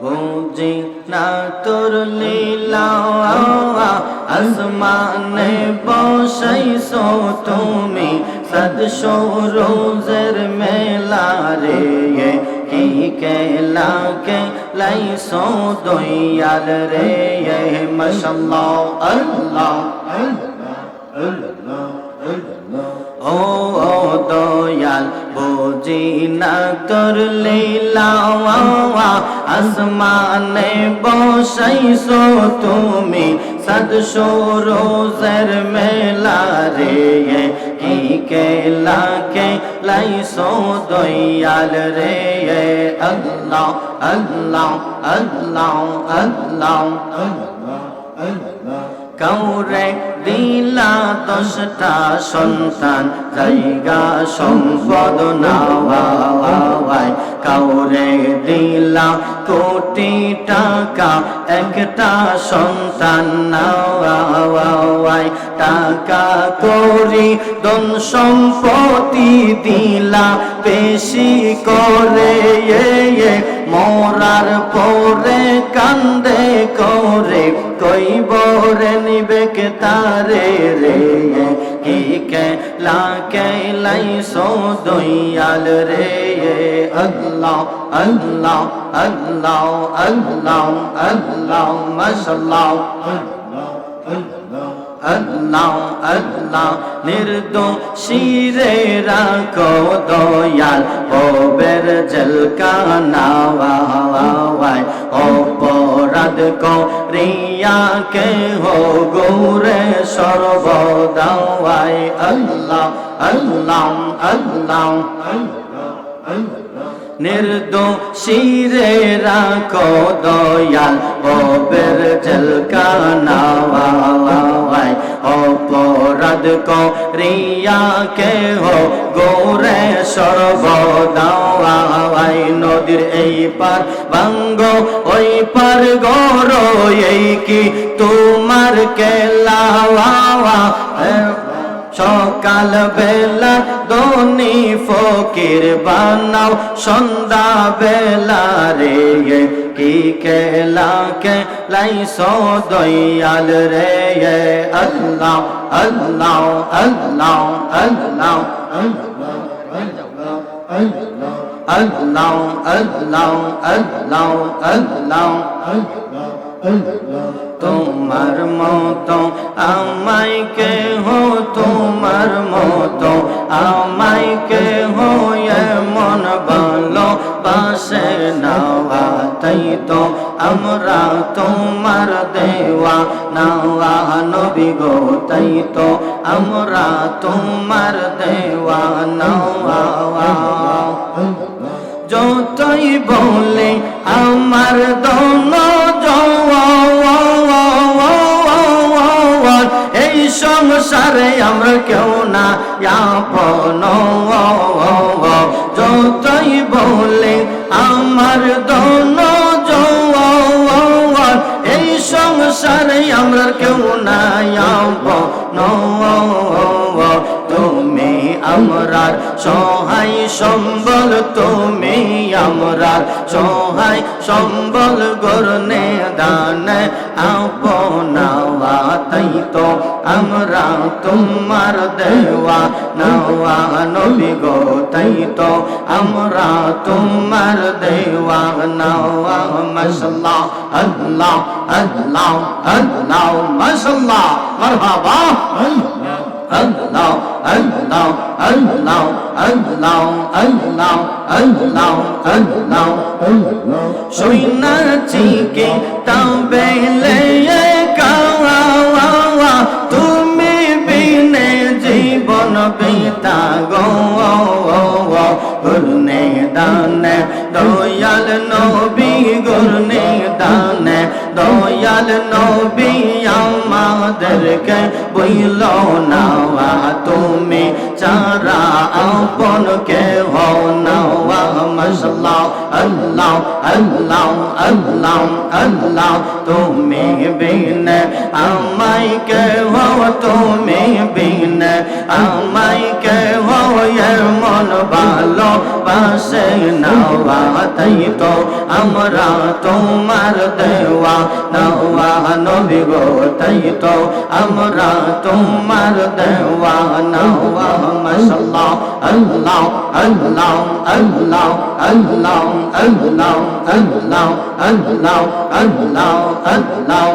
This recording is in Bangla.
বুঝি না তোর লীলা আসমানে বসাইছো তুমি সদশো রোজের মেলা রে কি কেলা কে লাইছো দয়াল রে মশাল্লাহ আল্লাহ ও তোর লীলা আসমানে বসাইছো তুমি সদশো রোজের মেলা রে কি কেলা কে লাইছো দয়াল রে আল্লাহ আল্লাহ আল্লাহ আল্লাহ কাউরে দিলা দশটা সন্তান, জায়গা সম্পদ নাওয়াই কাউরে দিলা কোটি টাকা, একটা সন্তান নাওয়াই টাকা করি দন সম্পত্তি দিলা, বেশি করে মরার পরে কান্দে করে। কই বহরে নিবে কে তারে রে? কি কেলা কেলাই সো দইয়াল রে? আল্লাহ আল্লাহ আল্লাহ আল্লাহ আল্লাহ, মাশাল্লাহ, আল্লাহ আল্লাহ আল্লাহ আল্লাহ নির্দো শিরে রাখো দয়াল ও বের জলকা নাওয়া ও বন্ধ করিয়াকে হো গৌরে সর্বদাওয়াই আল্লাহ আল্লাহ আল্লাহ। নির্দোষীরে রাখো দয়াল অবের ঝলকা নাওয়াই অপরাধ করিয়াকে হো গৌরে সর্বদা নদীর এই পার বাঙ্গ ওই পার গৌর এই কি তোমার কেলাওয়া সকাল বেলা দনি ফকির বানাও, সন্ধ্যা বেলা রে কি কেলা কে লাইসো দয়াল রে আল্লাহ আল্লাহ আল্লাহ আল্লাহ আল্লাহ আল্লাহ আল্লাহ আল্লাহ তোমার মতো আমায় কে হো তোমার মতো আমায় কে হো মন ভালো বাসে নাওয়া তাই তো আমরা তোমার দেওয়া নাওয়া নবী গো। তাই তো আমরা তোমার দেওয়া নাওয়া বলে আমার দন এই সংসারে আমরা কেউ না আপন যতই বলে আমার দন এই সংসারে আমরা কেউ না আপন আমরার সহায় সম্বল তুমি আমরার সহায় সম্বল গরনে দান আপনাওয়া তাই তো আমরা তোমার দেওয়া নাওয়া নবী গো তাই তো আমরা তোমার দেওয়া নাওয়া মাশাল্লাহ, আল্লাহ আল্লাহ আল্লাহ, মাশাল্লাহ, মারহাবা, আল্লাহ। الله الله الله الله الله الله الله সৈনাচিকে তবে লেয়ে কাওয়া তুমি বিনে জীবন পিতা গো গুরনে দানে, দয়াল নবী, গুরনে দানে, দয়াল নবী। আমাদেরকে বইল না তুমি চারা আপন কে হো না মশলা আল্লাহ আল্লাহ আল্লাহ আল্লাহ, তুমি বিন আমায় কেহ, তুমি বিন আমায় কেহ মন ভালো বাসে নাওয়া তাই তো আমরা তোমার দেওয়া নাওয়া নবী গো তাই তো আমরা তোমার দেওয়া নাওয়া মাশাল্লাহ আল্লাহ আল্লাহ আল্লাহ আল্লাহ আল্লাহ আল্লাহ আল্লাহ আল্লাহ আল্লাহ আল্লাহ